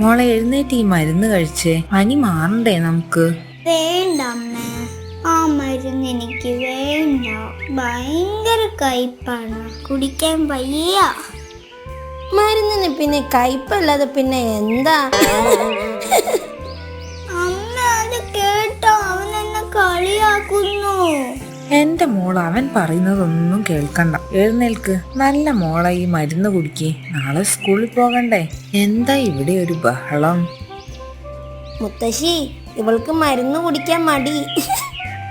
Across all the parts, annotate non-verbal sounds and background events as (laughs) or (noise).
മോളെ എഴുന്നേറ്റ് ഈ മരുന്ന് കഴിച്ചേ. പനി മാറണ്ടേ നമുക്ക്? വേണ്ട അമ്മേ ആ മരുന്ന് എനിക്ക് വേണ്ട. ഭയങ്കര കയ്പാണ്. കുടിക്കാൻ വയ്യ. മരുന്നിന് പിന്നെ കയ്പല്ലാതെ പിന്നെ എന്താ? അമ്മ അത് കേട്ടോ. അവൻ എന്നെ കളിയാക്കുന്നു. എന്റെ മോൾ അവൻ പറയുന്നതൊന്നും കേൾക്കണ്ട. എഴുന്നേൽക്ക്. നല്ല മോളെ ഈ മരുന്ന് കുടിക്കേ. നാളെ സ്കൂളിൽ പോകണ്ടേ? എന്താ ഇവിടെ ഒരു ബഹളം? മുത്തശ്ശി ഇവൾക്ക് മരുന്ന് കുടിക്കാൻ മടി.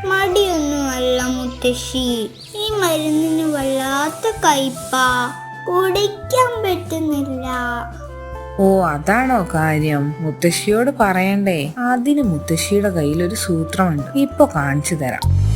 മടിയൊന്നുമല്ല മുത്തശ്ശി. ഈ മരുന്നിന് വല്ലാത്ത കയ്പാ. കുടിക്കാൻ പറ്റുന്നില്ല. ഓ അതാണോ കാര്യം? മുത്തശ്ശിയോട് പറയണ്ടേ? അതിന് മുത്തശ്ശിയുടെ കയ്യിൽ ഒരു സൂത്രമുണ്ട്. ഇപ്പൊ കാണിച്ചു തരാം.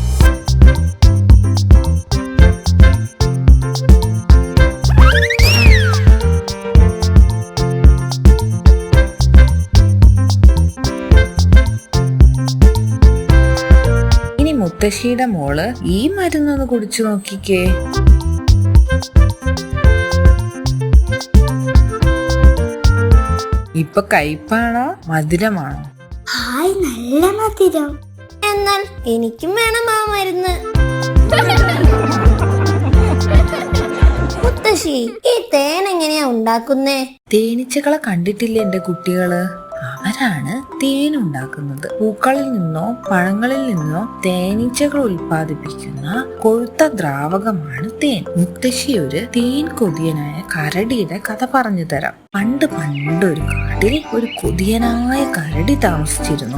മുത്തശ്ശിയുടെ മോൾ ഈ മരുന്നൊന്ന് കുടിച്ചു നോക്കിക്കേ. ഇപ്പൊ കയ്പാണോ? മധുരമാണോ? ഹായ് നല്ല മധുരം. എന്നാൽ എനിക്കും വേണം ആ മരുന്ന്. മുത്തശ്ശി ഈ തേൻ എങ്ങനെയാ ഉണ്ടാക്കുന്നേ? തേനീച്ചകളെ കണ്ടിട്ടില്ലേ എന്റെ കുട്ടികൾ? അവരാണ് തേൻ ഉണ്ടാക്കുന്നത് പൂക്കളിൽ നിന്നോ പഴങ്ങളിൽ നിന്നോ തേനീച്ചകൾ ഉൽപ്പാദിപ്പിക്കുന്ന കൊഴുത്ത ദ്രാവകമാണ് തേൻ. മുത്തശ്ശി ഒരു തേൻ കൊതിയനായ കരടിയുടെ കഥ പറഞ്ഞു തരാം. പണ്ട് പണ്ടൊരു കാട്ടിൽ ഒരു കൊതിയനായ കരടി താമസിച്ചിരുന്നു.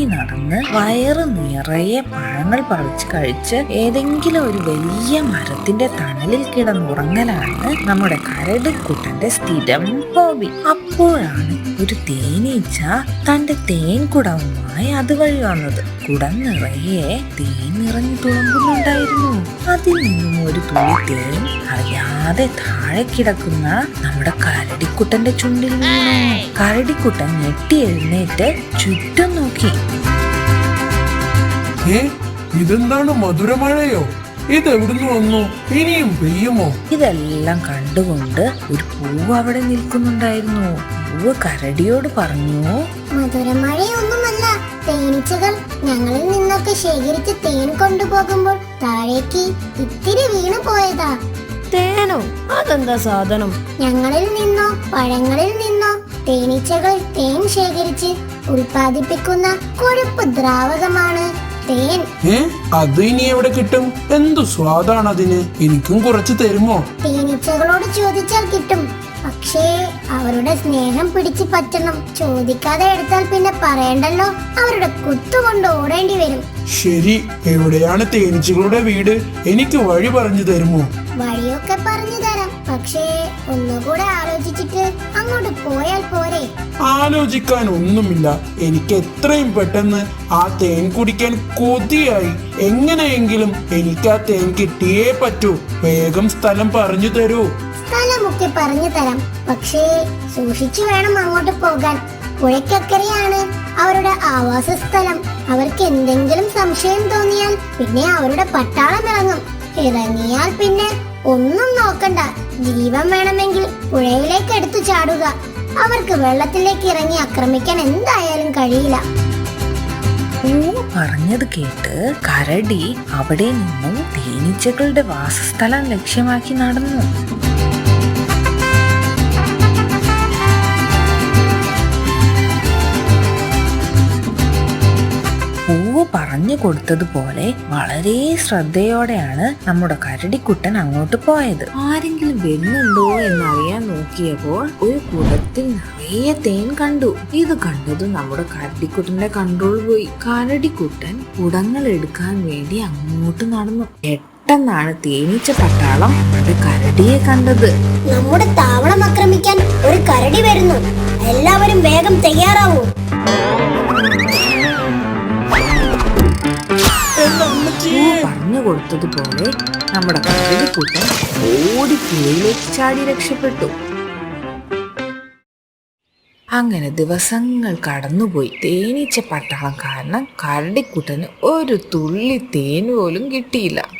കറങ്ങി നടന്ന് വയറ് നിറയെ പഴങ്ങൾ പറിച്ച് കഴിച്ച് ഏതെങ്കിലും ഒരു വലിയ മരത്തിന്റെ തണലിൽ കിടന്നുറങ്ങലാണ് നമ്മുടെ കരട് കരടിക്കുട്ടന്റെ സ്ഥിരം ഹോബി. അപ്പോഴാണ് ഒരു തേനീച്ച തന്റെ തേൻ കുടവുമായി അതുവഴി വന്നത്. കുടം നിറയെ തേൻ നിറഞ്ഞു തുളമ്പുന്നുണ്ടായിരുന്നു. അതിൽ നിന്നും ഒരു തുള്ളി തേൻ അറിയാതെ താഴെ കിടക്കുന്ന നമ്മുടെ കരടിക്കുട്ടന്റെ ചുണ്ടിൽ വീണു. കരടിക്കുട്ടൻ ഞെട്ടി എഴുന്നേറ്റ് ചുറ്റും നോക്കി. ഇതെന്താണ് മധുരമഴയോ? ഇതെവിടുന്ന് വന്നു? ഇനിയും പെയ്യുമോ? ഇതെല്ലാം കണ്ടുകൊണ്ട് ഒരു പൂവ് അവിടെ നിൽക്കുന്നുണ്ടായിരുന്നു. പൂവ് കരടിയോട് പറഞ്ഞു മധുരമഴയൊന്നുമല്ല തേനീച്ചകൾ ഞങ്ങളിൽ നിന്നൊക്കെ ശേഖരിച്ച് തേൻ കൊണ്ടുപോകുമ്പോൾ താഴേക്ക് ഇത്തിരി വീണു പോയതാ. തേനോ? അതെന്താ സാധനം? ഞങ്ങളിൽ നിന്നോ പഴങ്ങളിൽ നിന്നോ തേനീച്ചകൾ തേൻ ശേഖരിച്ച് ഉൽപാദിപ്പിക്കുന്ന കൊഴുപ്പ് ദ്രാവകമാണ് തേൻ. ഏ? അത് ഇനി എവിടെ കിട്ടും? എന്തു സ്വാദാണ് അതിന് എനിക്കും കുറച്ച് തരുമോ? തേനീച്ചകളോട് ചോദിച്ചാൽ കിട്ടും. പക്ഷേ അവരുടെ സ്നേഹം പിടിച്ചു പറ്റണം. ചോദിക്കാതെ എടുത്താൽ പിന്നെ പറയണ്ടല്ലോ. അവരുടെ കുത്തുകൊണ്ട് ഓടേണ്ടി വരും. ശരി എവിടെയാണ് തേനീച്ചകളുടെ വീട്? എനിക്ക് വഴി പറഞ്ഞു തരുമോ? വഴിയൊക്കെ പറഞ്ഞു തരാം. പക്ഷേ ഒന്നുകൂടെ ആലോചിച്ചിട്ട് അങ്ങോട്ട് പോയാൽ പോരെ. ആലോചിക്കാൻ ഒന്നുമില്ല. എനിക്ക് എത്രയും പെട്ടെന്ന് ആ തേൻ കുടിക്കാൻ കൊതിയായി. എങ്ങനെയെങ്കിലും എനിക്ക് ആ തേൻ കിട്ടിയേ പറ്റൂ. വേഗം സ്ഥലം പറഞ്ഞു തരൂ. സ്ഥലമൊക്കെ പറഞ്ഞു തരാം. പക്ഷേ സൂക്ഷിച്ചു വേണം അങ്ങോട്ട് പോകാൻ. പുഴയ്ക്കക്കരയാണ് അവരുടെ ആവാസ സ്ഥലം. അവർക്ക് എന്തെങ്കിലും സംശയം തോന്നിയാൽ പിന്നെ അവരുടെ പട്ടാളം ഇറങ്ങും. ഇറങ്ങിയാൽ പിന്നെ ഒന്നും നോക്കണ്ട. ജീവൻ വേണമെങ്കിൽ പുഴയിലേക്ക് എടുത്തു ചാടുക. അവർക്ക് വെള്ളത്തിലേക്ക് ഇറങ്ങി ആക്രമിക്കാൻ എന്തായാലും കഴിയില്ല. പറഞ്ഞത് കേട്ട് കരടി അവിടെ നിന്നും തേനീച്ചകളുടെ വാസസ്ഥലം ലക്ഷ്യമാക്കി നടന്നു. പറഞ്ഞു കൊടുത്തതുപോലെ വളരെ ശ്രദ്ധയോടെയാണ് നമ്മുടെ കരടിക്കുട്ടൻ അങ്ങോട്ട് പോയത്. ആരെങ്കിലും വരുന്നുണ്ടോ എന്നറിയാൻ നോക്കിയപ്പോൾ ഒരു കുടത്തിൽ നിറയെ തേൻ കണ്ടു. ഇത് കണ്ടത് നമ്മുടെ കരടിക്കുട്ടന്റെ കൺട്രോൾ പോയി. കരടിക്കുട്ടൻ കുടങ്ങൾ എടുക്കാൻ വേണ്ടി അങ്ങോട്ട് നടന്നു. പെട്ടെന്നാണ് തേനീച്ച പട്ടാളം ഒരു കരടിയെ കണ്ടത്. നമ്മുടെ താവളം ആക്രമിക്കാൻ ഒരു കരടി വരുന്നു. എല്ലാവരും വേഗം തയ്യാറാവൂ. പൂ പറഞ്ഞു കൊടുത്തതുപോലെ നമ്മുടെ കരടിക്കുട്ടൻ ഓടി പുഴയിലേക്ക് ചാടി രക്ഷപ്പെട്ടു. അങ്ങനെ ദിവസങ്ങൾ കടന്നുപോയി. തേനീച്ച പട്ടാളം കാരണം കരടിക്കുട്ടന് ഒരു തുള്ളി തേൻ പോലും കിട്ടിയില്ല.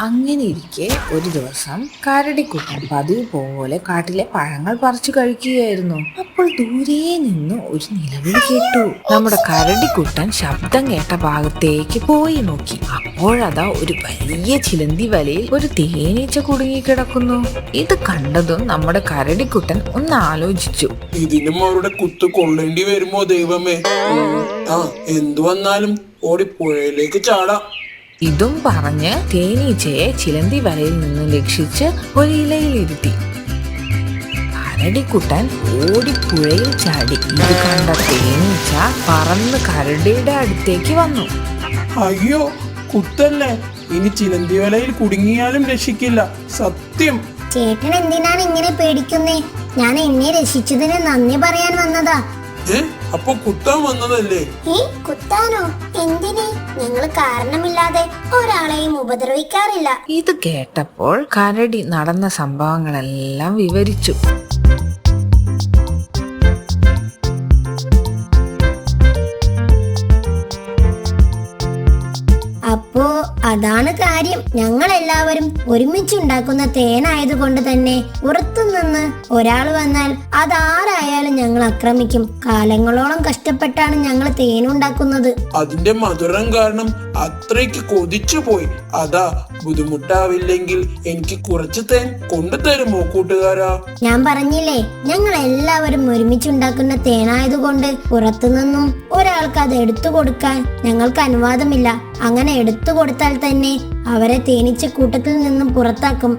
അങ്ങനെ ഇരിക്കെ ഒരു ദിവസം കരടിക്കുട്ടൻ പതിവ് പോലെ കാട്ടിലെ പഴങ്ങൾ പറിച്ചു കഴിക്കുകയായിരുന്നു. അപ്പോൾ ദൂരെ നിന്ന് ഒരു നിലവിളി കേട്ടു. നമ്മുടെ കരടിക്കുട്ടൻ ശബ്ദം കേട്ട ഭാഗത്തേക്ക് പോയി നോക്കി. അപ്പോഴതാ ഒരു വലിയ ചിലന്തി വലയിൽ ഒരു തേനീച്ച കുടുങ്ങി കിടക്കുന്നു. ഇത് കണ്ടതും നമ്മുടെ കരടിക്കുട്ടൻ ഒന്ന് ആലോചിച്ചു. ഇതിനും അവരുടെ കുത്ത് കൊള്ളേണ്ടി വരുമോ ദൈവമേ? ആ എന്തു വന്നാലും ഓടി പുഴയിലേക്ക് ചാടാം. ഇതും പറഞ്ഞ് തേനീച്ചയെ ചിലന്തി വലയിൽ നിന്ന് രക്ഷിച്ച് ഒരു ഇലയിലിരുത്തി കരടിക്കുട്ടൻ ഓടിപ്പുഴയിൽ ചാടി. ഇത് കണ്ട തേനീച്ച പറന്ന് കരടിയുടെ അടുത്തേക്ക് വന്നു. അയ്യോ കുത്തല്ലേ ഇനി ചിലന്തി വലയിൽ കുടുങ്ങിയാലും രക്ഷിക്കില്ല. സത്യം. ചേട്ടൻ എന്തിനാണ് ഇങ്ങനെ പേടിക്കുന്നേ? ഞാൻ എന്നെ രക്ഷിച്ചതിന് നന്ദി പറയാൻ വന്നതാ. ഏ? അപ്പൊ കുത്താൻ വന്നതല്ലേ? ഏ കുത്താനോ? എന്തിന്? നിങ്ങൾ കാരണമില്ലാതെ ഒരാളെയും ഉപദ്രവിക്കാറില്ല. ഇത് കേട്ടപ്പോൾ കരടി നടന്ന സംഭവങ്ങളെല്ലാം വിവരിച്ചു. അതാണ് കാര്യം. ഞങ്ങൾ എല്ലാവരും ഒരുമിച്ചുണ്ടാക്കുന്ന തേനായതുകൊണ്ട് തന്നെ പുറത്തുനിന്ന് ഒരാൾ വന്നാൽ അതാരായാലും ഞങ്ങൾ ആക്രമിക്കും കാലങ്ങളോളം കഷ്ടപ്പെട്ടാണ് ഞങ്ങൾ തേനുണ്ടാക്കുന്നത്. അതിന്റെ മധുരം കാരണം അത്രയ്ക്ക് കൊതിച്ചു പോയി അതാ ബുദ്ധിമുട്ടാവില്ലെങ്കിൽ എനിക്ക് കുറച്ച് തേൻ കൊണ്ടുതരുമോ കൂട്ടുകാരാ? ഞാൻ പറഞ്ഞില്ലേ ഞങ്ങൾ എല്ലാവരും ഒരുമിച്ചുണ്ടാക്കുന്ന തേനായതുകൊണ്ട് പുറത്തുനിന്നും ഒരാൾക്ക് അത് എടുത്തു കൊടുക്കാൻ ഞങ്ങൾക്ക് അനുവാദമില്ല. അങ്ങനെ എടുത്തു കൊടുത്താൽ തന്നെ അവരെ തേനീച്ച കൂട്ടത്തിൽ നിന്നും പുറത്താക്കും.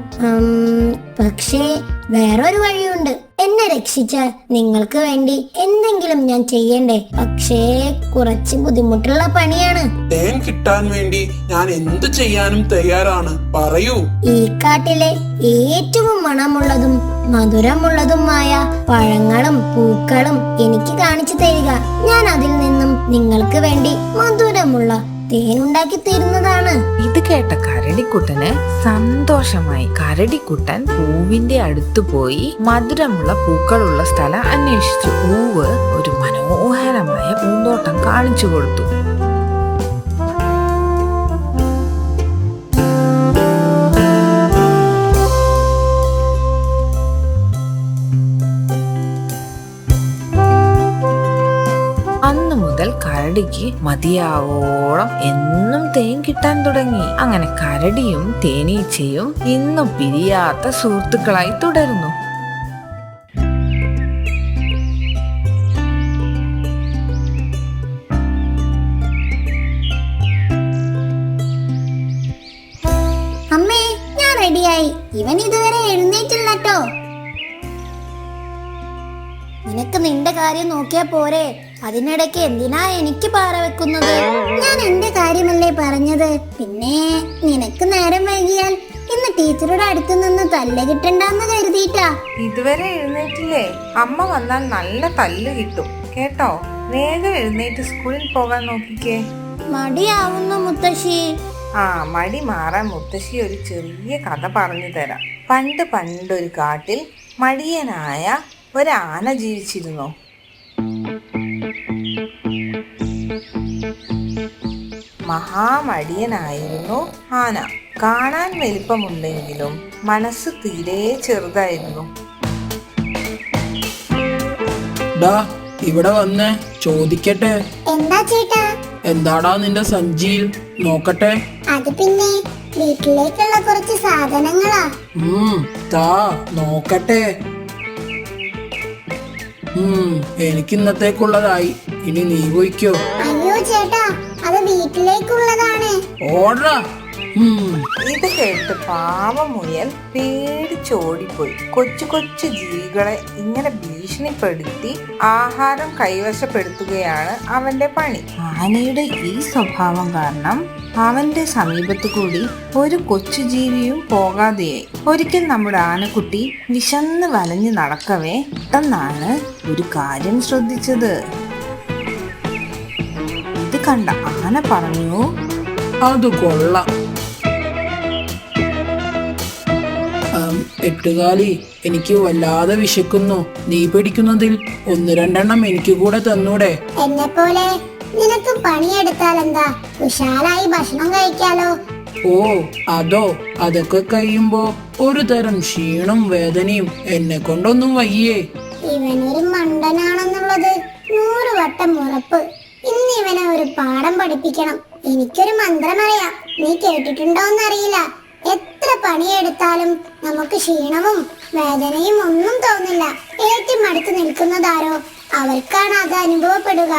പക്ഷേ വേറൊരു വഴിയുണ്ട്. എന്നെ രക്ഷിച്ച നിങ്ങൾക്ക് വേണ്ടി എന്തെങ്കിലും ഞാൻ ചെയ്യണ്ടേ? പക്ഷേ കുറച്ച് ബുദ്ധിമുട്ടുള്ള പണിയാണ്. തേൻ കിട്ടാൻ വേണ്ടി ഞാൻ എന്ത് ചെയ്യാനും തയ്യാറാണ്. പറയൂ. ഈ കാട്ടിലെ ഏറ്റവും മണമുള്ളതും മധുരമുള്ളതുമായ പഴങ്ങളും പൂക്കളും എനിക്ക് കാണിച്ചു തരിക. ഞാൻ അതിൽ നിന്നും നിങ്ങൾക്ക് വേണ്ടി മധുരമുള്ള തേനുണ്ടാക്കി തരുന്നതാണ് ഇത് കേട്ട കരടിക്കുട്ടന് സന്തോഷമായി. കരടിക്കുട്ടൻ പൂവിന്റെ അടുത്ത് പോയി മധുരമുള്ള പൂക്കളുള്ള സ്ഥലം അന്വേഷിച്ചു. പൂവ് ഒരു മനോഹരമായ പൂന്തോട്ടം കാണിച്ചു കൊടുത്തു. കരടിക്ക് മതിയാവോളം എന്നും തേൻ കിട്ടാൻ തുടങ്ങി. അങ്ങനെ കരടിയും തേനീച്ചയും ഇന്നും പിരിയാത്ത സുഹൃത്തുക്കളായി തുടരുന്നു. അമ്മേ ഞാൻ റെഡിയായി. ഇവൻ ഇതുവരെ എഴുന്നേറ്റില്ലട്ടോ. നിനക്ക് നിന്റെ കാര്യം നോക്കിയാ പോരെ. അതിനിടയ്ക്ക് എന്തിനാ എനിക്ക് പാറ വെക്കുന്നത്? ഞാൻ എന്റെ കാര്യമല്ലേ പറഞ്ഞത്. പിന്നെ നിനക്ക് നേരം വൈകിയാൽ ഇന്ന് ടീച്ചറുടെ അടുത്ത് നിന്ന് തല്ല് കിട്ടണ്ടെന്ന് കരുതിയിട്ടാ. ഇതുവരെ എഴുന്നേറ്റില്ലേ? അമ്മ വന്നാൽ നല്ല തല്ല് കിട്ടും. കേട്ടോ? വേഗം എഴുന്നേറ്റ് സ്കൂളിൽ പോകാൻ നോക്കിക്കേ. മടിയാവുന്നു മുത്തശ്ശി. ആ മടി മാറാൻ മുത്തശ്ശി ഒരു ചെറിയ കഥ പറഞ്ഞു തരാം. പണ്ട് പണ്ടൊരു കാട്ടിൽ മടിയനായ ഒരാന ജീവിച്ചിരുന്നു. മഹാമടിയനായിരുന്നു ആന. കാണാൻ വലിപ്പമുണ്ടെങ്കിലും മനസ്സ് തീരെ ചെറുതായിരുന്നു. ഡാ ഇവിടെ വന്നേ ചോദിക്കട്ടെ. എന്താ ചേട്ടാ? എന്താടാ നിന്റെ സഞ്ചിയിൽ? നോക്കട്ടെ. അത് പിന്നെ വീട്ടിലേക്കുള്ള കുറച്ച് സാധനങ്ങളാ. ഉം താ നോക്കട്ടെ. ഉം എനിക്ക് ഇന്നത്തേക്കുള്ളതായി ഇനി നീ പോയിക്കോ. അയ്യോ ചേട്ടാ അത് വീട്ടിലേക്കുള്ളതാണ്. ഓടാ. ഇത് കേട്ട് പാവമുയൽ പേടിച്ചോടിപ്പോയി. കൊച്ചു കൊച്ചു ജീവികളെ ഇങ്ങനെ ഭീഷണിപ്പെടുത്തി ആഹാരം കൈവശപ്പെടുത്തുകയാണ് അവന്റെ പണി. ആനയുടെ ഈ സ്വഭാവം കാരണം അവന്റെ സമീപത്തു കൂടി ഒരു കൊച്ചു ജീവിയും പോകാതെയായി. ഒരിക്കൽ നമ്മുടെ ആനക്കുട്ടി വിശന്ന് വലഞ്ഞു നടക്കവേ പെട്ടെന്നാണ് ഒരു കാര്യം ശ്രദ്ധിച്ചത്. കണ്ട ആന പറഞ്ഞു അത് കൊള്ളാം. എട്ടുകാലി എനിക്ക് വല്ലാതെ വിശക്കുന്നു. നീ പിടിക്കുന്നതിൽ ഒന്ന് രണ്ടെണ്ണം എനിക്ക് കൂടെ തന്നൂടെ. എന്നെ പോലെ നിനക്ക് പണിയെടുത്താൽ എന്താ ഉഷാറായി ഭക്ഷണം കഴിക്കാലോ. ഓ അതോ അതൊക്കെ കഴിയുമ്പോ ഒരു തരം ക്ഷീണം വേദനയും എന്നെ കൊണ്ടൊന്നും വയ്യേ. ഇവനൊരു മണ്ടനാണെന്നുള്ളത് നൂറ് വട്ടം ഉറപ്പ്. ഇന്ന് ഇവനെ ഒരു പാഠം പഠിപ്പിക്കണം. എനിക്കൊരു മന്ത്രം അറിയാം. നീ കേട്ടിട്ടുണ്ടോന്നറിയില്ല എത്ര പണിയെടുത്താലും നമുക്ക് ക്ഷീണവും വേദനയും ഒന്നും തോന്നില്ല. ഏറ്റവും അടുത്ത് നിൽക്കുന്നതാരോ? അവർക്കാണ് അത് അനുഭവപ്പെടുക.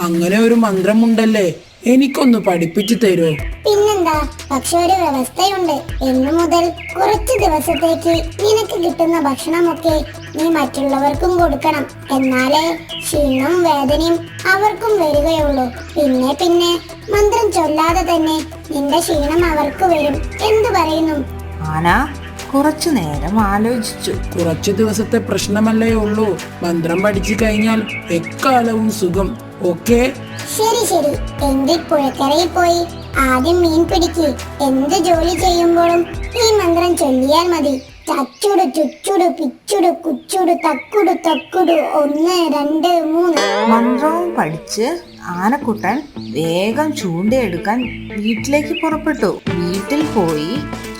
അങ്ങനെ ഒരു മന്ത്രമുണ്ടല്ലേ? എനിക്കൊന്ന് പഠിപ്പിച്ചു തരൂ? പിന്നെന്താ? പക്ഷെ ഒരു വ്യവസ്ഥയുണ്ട്. ഇന്നു മുതൽ കുറച്ച് ദിവസത്തേക്ക് നിനക്ക് കിട്ടുന്ന ഭക്ഷണമൊക്കെ നീ മറ്റുള്ളവർക്കും കൊടുക്കണം. എന്നാലേ ക്ഷീണവും വേദനയും അവർക്കും വരികയുള്ളൂ. പിന്നെ പിന്നെ മന്ത്രം ചൊല്ലാതെ തന്നെ നിന്റെ ക്ഷീണം അവർക്ക് വരും. എന്തു പറയുന്നു? ആന കുറച്ചു നേരം ആലോചിച്ചു. കുറച്ചു ദിവസത്തെ പ്രശ്നമല്ലേ ഉള്ളൂ. മന്ത്രം പഠിച്ചു കഴിഞ്ഞാൽ എക്കാലവും സുഖം. ഓക്കെ? ശരി ശരി. എങ്കിൽ പുഴക്കരയിൽ പോയി ആദ്യം മീൻ പിടിക്ക്. എന്ത് ജോലി ചെയ്യുമ്പോഴും ഈ മന്ത്രം ചൊല്ലിയാൽ മതി. ചച്ചുടു ചുച്ചുടു പിച്ചുടു കുച്ചുടു തക്കുടു തക്കുടു ഒന്ന് രണ്ട് മൂന്ന്. മന്ത്രവും പഠിച്ച് ആനക്കുട്ടൻ വേഗം ചൂണ്ടയെടുക്കാൻ വീട്ടിലേക്ക് പുറപ്പെട്ടു. വീട്ടിൽ പോയി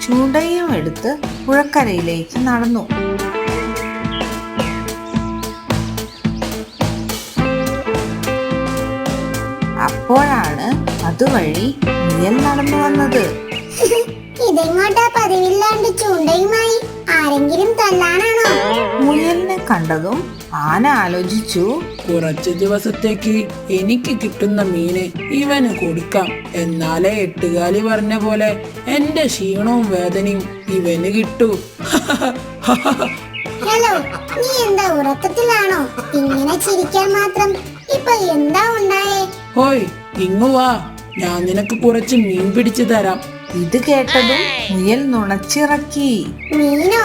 ചൂണ്ടയും എടുത്ത് പുഴക്കരയിലേക്ക് നടന്നു. അപ്പോഴാണ് അതുവഴി മുയൽ നടന്നു വന്നത്. (laughs) ഇതെങ്ങോട്ടാ പതിവില്ലാണ്ട് ചൂണ്ടയുമായി? ആരെങ്കിലും തല്ലാനാണോ? മുയലിനെ കണ്ടതും ആന ആലോചിച്ചു കുറച്ച് ദിവസത്തേക്ക് എനിക്ക് കിട്ടുന്ന മീന് ഇവന് കൊടുക്കാം എന്നാലേ എട്ടുകാലി പറഞ്ഞ പോലെ എന്റെ ക്ഷീണവും വേദനയും ഇവന് കിട്ടൂ. ഹലോ നീ എന്താ ഉറക്കത്തിലാണോ? ഇങ്ങനെ ചിരിക്കാൻ മാത്രം ഇപ്പൊ എന്താ ഉണ്ടായേ? ഹോയ് ഇങ്ങു വാ. ഞാൻ നിനക്ക് കുറച്ച് മീൻ പിടിച്ചു തരാം. ഇത് കേട്ടതും മുയൽ നുണച്ചിറക്കി. മീനോ?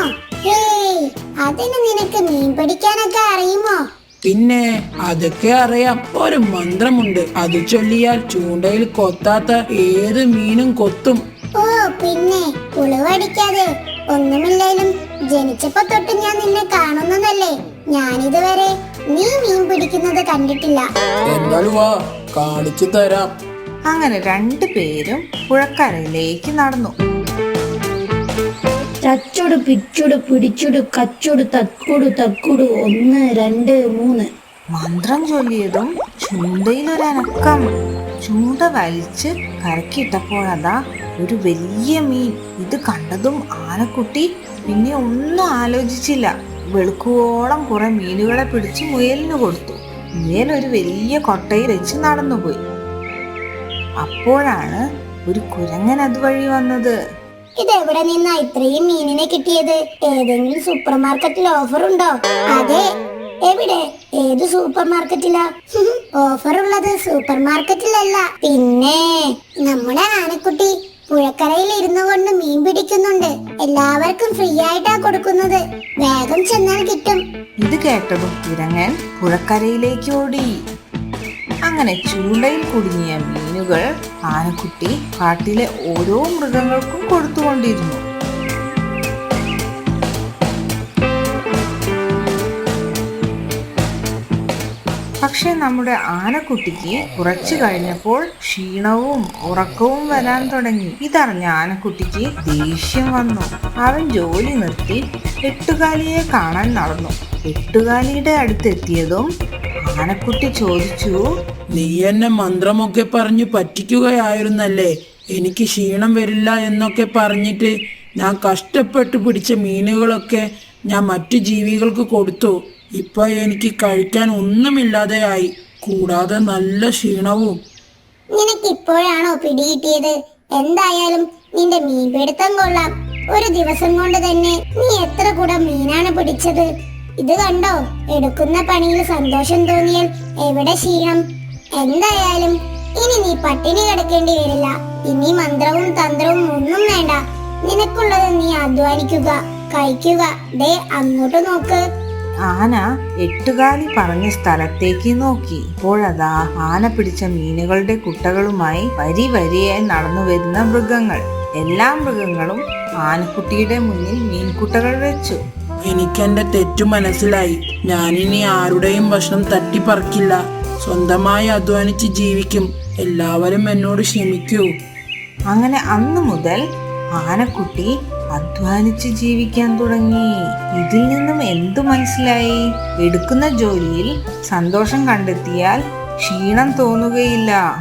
അതിന് നിനക്ക് മീൻ പിടിക്കാനൊക്കെ അറിയുമോ? പിന്നെ അതൊക്കെ അറിയാം. ഒരു മന്ത്രമുണ്ട്. അത് ചൊല്ലിയാൽ ചൂണ്ടയിൽ കൊത്താത്ത ഏത് മീനും കൊത്തും. ഓ പിന്നെ ഉളവടിക്കാതെ ഒന്നുമില്ലേലും ജനിച്ചപ്പോ തൊട്ട് ഞാൻ നിന്നെ കാണുന്നതല്ലേ? ഞാനിതുവരെ നീ മീൻ പിടിക്കുന്നത് കണ്ടിട്ടില്ല. എന്നാൽ വാ കാണിച്ചു തരാം. അങ്ങനെ രണ്ടു പേരും പുഴക്കരയിലേക്ക് നടന്നു. ചച്ചുടു പിച്ചുടു പിടിച്ചുടു കച്ചുടു തക്കുടു തക്കുടു ഒന്ന് രണ്ട് മൂന്ന്. മന്ത്രം ചൊല്ലിയതും ചൂണ്ടയിലൊരനക്കം. ചൂണ്ട വലിച്ച് കരക്കിട്ടപ്പോഴതാ ഒരു വലിയ മീൻ. ഇത് കണ്ടതും ആനക്കുട്ടി പിന്നെ ഒന്നും ആലോചിച്ചില്ല. വെളുക്കുവോളം കുറെ മീനുകളെ പിടിച്ച് മുയലിന് കൊടുത്തു. മുയൽ ഒരു വലിയ കൊട്ടയിൽ വെച്ച് നടന്നുപോയി. അപ്പോഴാണ് ഒരു കുരങ്ങൻ അതുവഴി വന്നത്. ഇതെവിടെ നിന്നാ ഇത്രയും മീനിനെ കിട്ടിയത്? ഏതെങ്കിലും സൂപ്പർ മാർക്കറ്റിൽ ഓഫർ ഉണ്ടോ അതെ എവിടെ? ഏത് സൂപ്പർ മാർക്കറ്റിലാ (laughs) ഓഫർ ഉള്ളത് സൂപ്പർ മാർക്കറ്റിലല്ല പിന്നെ നമ്മുടെ ആനക്കുട്ടി പുഴക്കരയിൽ ഇരുന്നു കൊണ്ട് മീൻ പിടിക്കുന്നുണ്ട്. എല്ലാവർക്കും ഫ്രീ ആയിട്ടാ കൊടുക്കുന്നത്. വേഗം ചെന്നാൽ കിട്ടും. ഇത് കേട്ടതും കുരങ്ങൻ പുഴക്കരയിലേക്ക് ഓടി. അങ്ങനെ ചൂണ്ടയിൽ കുടുങ്ങിയ മീനുകൾ ആനക്കുട്ടി കാട്ടിലെ ഓരോ മൃഗങ്ങൾക്കും കൊടുത്തുകൊണ്ടിരുന്നു. പക്ഷെ നമ്മുടെ ആനക്കുട്ടിക്ക് കുറച്ചു കഴിഞ്ഞപ്പോൾ ക്ഷീണവും ഉറക്കവും വരാൻ തുടങ്ങി. ഇതറിഞ്ഞ ആനക്കുട്ടിക്ക് ദേഷ്യം വന്നു. അവൻ ജോലി നിർത്തി എട്ടുകാലിയെ കാണാൻ നടന്നു. എട്ടുകാലിയുടെ അടുത്തെത്തിയതും ആനക്കുട്ടി ചോദിച്ചു നീ എന്നെ മന്ത്രമൊക്കെ പറഞ്ഞു പറ്റിക്കുകയായിരുന്നല്ലേ? എനിക്ക് ക്ഷീണം വരില്ല എന്നൊക്കെ പറഞ്ഞിട്ട് ഞാൻ കഷ്ടപ്പെട്ട് പിടിച്ച മീനുകളൊക്കെ ഞാൻ മറ്റു ജീവികൾക്ക് കൊടുത്തു. ഇപ്പൊ എനിക്ക് കഴിക്കാൻ ഒന്നുമില്ലാതെയായി. കൂടാതെ നല്ല ക്ഷീണവും. നിനക്ക് ഇപ്പോഴാണോ പിടികിട്ടിയത് എന്തായാലും നിന്റെ മീൻപിടുത്തം കൊള്ളാം. ഒരു ദിവസം കൊണ്ട് തന്നെ നീ എത്ര കൂടെ മീനാണ് പിടിച്ചത്? ഇത് കണ്ടോ? എടുക്കുന്ന പണിയിൽ സന്തോഷം തോന്നിയാൽ എവിടെ ക്ഷീണം? എന്തായാലും ഇനി നീ പട്ടിണി കിടക്കേണ്ടി വരില്ല. ഇനി മന്ത്രവും തന്ത്രവും ഒന്നും വേണ്ട. നിനക്കുള്ളത് നീ അധ്വാനിക്കുക കഴിക്കുക. ദേ അങ്ങോട്ട് നോക്ക്. ആന എട്ടുകാലി പറഞ്ഞ സ്ഥലത്തേക്ക് നോക്കി. ഇപ്പോഴതാ ആന പിടിച്ച മീനുകളുടെ കുട്ടകളുമായി വരി വരിയായി നടന്നു വരുന്ന മൃഗങ്ങൾ. എല്ലാ മൃഗങ്ങളും ആനക്കുട്ടിയുടെ മുന്നിൽ മീൻകുട്ടകൾ വെച്ചു. എനിക്കെന്റെ തെറ്റു മനസ്സിലായി. ഞാൻ ഇനി ആരുടെയും ഭക്ഷണം തട്ടിപ്പറിക്കില്ല. സ്വന്തമായി അധ്വാനിച്ച് ജീവിക്കും. എല്ലാവരും എന്നോട് ക്ഷമിക്കൂ. അങ്ങനെ അന്നു മുതൽ ആനക്കുട്ടി അധ്വാനിച്ച് ജീവിക്കാൻ തുടങ്ങി. ഇതിൽ നിന്നും എന്തു മനസ്സിലായി? എടുക്കുന്ന ജോലിയിൽ സന്തോഷം കണ്ടെത്തിയാൽ ക്ഷീണം തോന്നുകയില്ല.